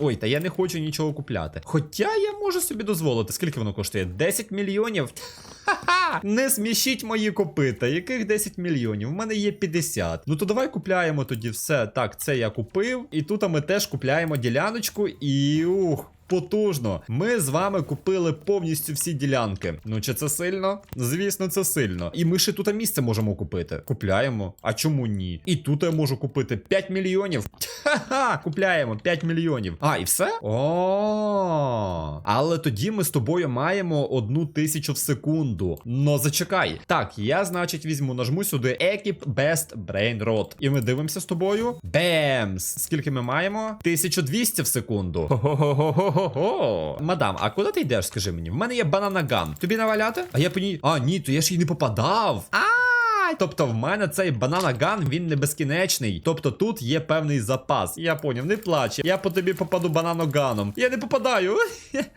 Ой, та я не хочу нічого купляти. Хоча я можу собі дозволити. Скільки воно коштує? 10 мільйонів? Ха-ха! Не смішіть мої копита. Яких 10 мільйонів? У мене є 50. Ну то давай купляємо тоді все. Так, це я купив. І тут ми теж купляємо діляночку і ух. Потужно. Ми з вами купили повністю всі ділянки. Ну чи це сильно? Звісно, це сильно. І ми ще тут місце можемо купити. Купляємо. А чому ні? І тут я можу купити 5 мільйонів. Ха-ха! Купляємо 5 мільйонів. А, і все? О. Але тоді ми з тобою маємо одну тисячу в секунду. Но зачекай. Так, я, значить, візьму, нажму сюди Equip Best Brain Rot. І ми дивимося з тобою. Бемс! Скільки ми маємо? 1200 в секунду. Хо-хо-хо-хо-хо. Мадам, а куди ти йдеш, скажи мені? В мене є бананаган. Тобі наваляти? А я по ній. А, ні, то я ж їй не попадав. А. Тобто в мене цей бананаган, він не безкінечний. Тобто тут є певний запас. Я поняв, не плач. Я по тобі попаду бананоганом. Я не попадаю.